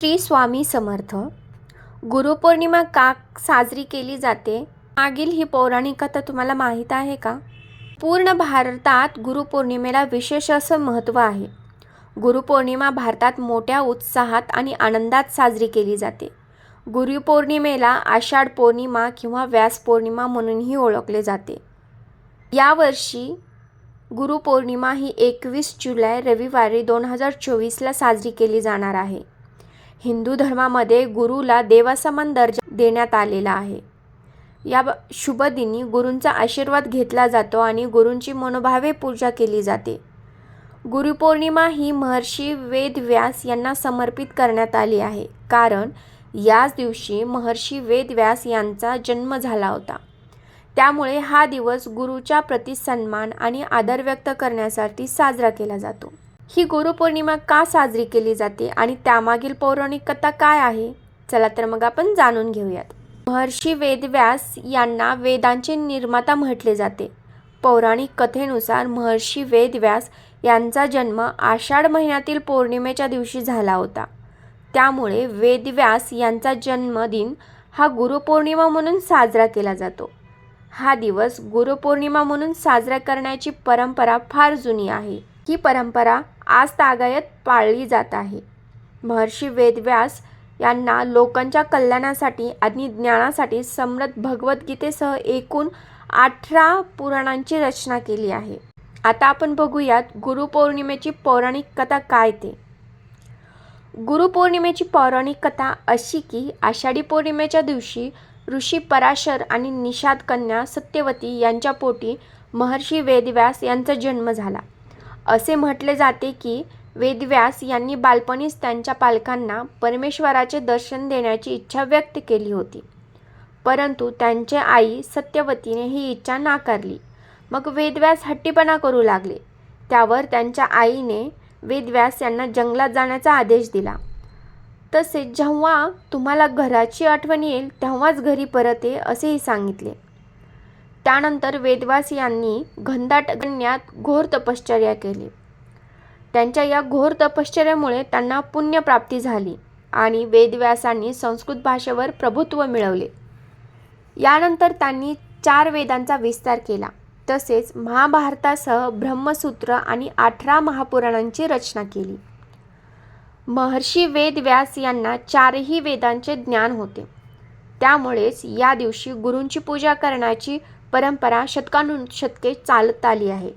श्री स्वामी समर्थ. गुरुपौर्णिमा का साजरी केली जाते? मागील ही पौराणिक कथा तुम्हाला माहीत आहे का? पूर्ण भारतात गुरुपौर्णिमेला विशेष असं महत्त्व आहे. गुरुपौर्णिमा भारतात मोठ्या उत्साहात आणि आनंदात साजरी केली जाते. गुरुपौर्णिमेला आषाढ पौर्णिमा किंवा व्यास पौर्णिमा म्हणूनही ओळखले जाते. यावर्षी गुरुपौर्णिमा ही एकवीस जुलै रविवारी दोन हजार चोवीसला साजरी केली जाणार आहे. हिंदू धर्मामध्ये गुरुला देवासमान दर्जा देण्यात आलेला आहे. या शुभ दिनी गुरूंचा आशीर्वाद घेतला जातो आणि गुरूंची मनोभावे पूजा केली जाते. गुरुपौर्णिमा ही महर्षी वेदव्यास यांना समर्पित करण्यात आली आहे. कारण याच दिवशी महर्षी वेदव्यास यांचा जन्म झाला होता. त्यामुळे हा दिवस गुरुच्या प्रति सन्मान आणि आदर व्यक्त करण्यासाठी साजरा केला जातो. ही गुरुपौर्णिमा का साजरी केली जाते आणि त्यामागील पौराणिक कथा काय आहे? चला तर मग आपण जाणून घेऊयात. महर्षी वेदव्यास यांना वेदांचे निर्माता म्हटले जाते. पौराणिक कथेनुसार महर्षी वेदव्यास यांचा जन्म आषाढ महिन्यातील पौर्णिमेच्या दिवशी झाला होता. त्यामुळे वेदव्यास यांचा जन्मदिन हा गुरुपौर्णिमा म्हणून साजरा केला जातो. हा दिवस गुरुपौर्णिमा म्हणून साजरा करण्याची परंपरा फार जुनी आहे. ही परंपरा आज तागायत पाळली जात आहे. महर्षी वेदव्यास यांना लोकांच्या कल्याणासाठी आणि ज्ञानासाठी समृद्ध भगवद्गीतेसह एकूण अठरा पुराणांची रचना केली आहे. आता आपण बघूयात गुरुपौर्णिमेची पौराणिक कथा काय ते. गुरुपौर्णिमेची पौराणिक कथा अशी की आषाढी पौर्णिमेच्या दिवशी ऋषी पराशर आणि निषाद कन्या सत्यवती यांच्या पोटी महर्षी वेदव्यास यांचा जन्म झाला. असे म्हटले जाते की वेदव्यास यांनी बालपणीच त्यांच्या पालकांना परमेश्वराचे दर्शन देण्याची इच्छा व्यक्त केली होती. परंतु त्यांचे आई सत्यवतीने ही इच्छा नाकारली. मग वेदव्यास हट्टीपणा करू लागले. त्यावर त्यांच्या आईने वेदव्यास यांना जंगलात जाण्याचा आदेश दिला. तसेच जेव्हा तुम्हाला घराची आठवण येईल तेव्हाच घरी परत ये असेही सांगितले. त्यानंतर वेदव्यास यांनी घनदाट अरण्यात घोर तपश्चर्या केली. त्यांच्या या घोर तपश्चर्यामुळे त्यांना पुण्यप्राप्ती झाली आणि वेदव्यासांनी संस्कृत भाषेवर प्रभुत्व मिळवले. यानंतर त्यांनी चार वेदांचा विस्तार केला तसेच महाभारतासह ब्रह्मसूत्र आणि अठरा महापुराणांची रचना केली. महर्षी वेदव्यास यांना चारही वेदांचे ज्ञान होते. त्यामुळेच या दिवशी गुरूंची पूजा करण्याची परंपरा शतकानुशतके चालत आली आहे.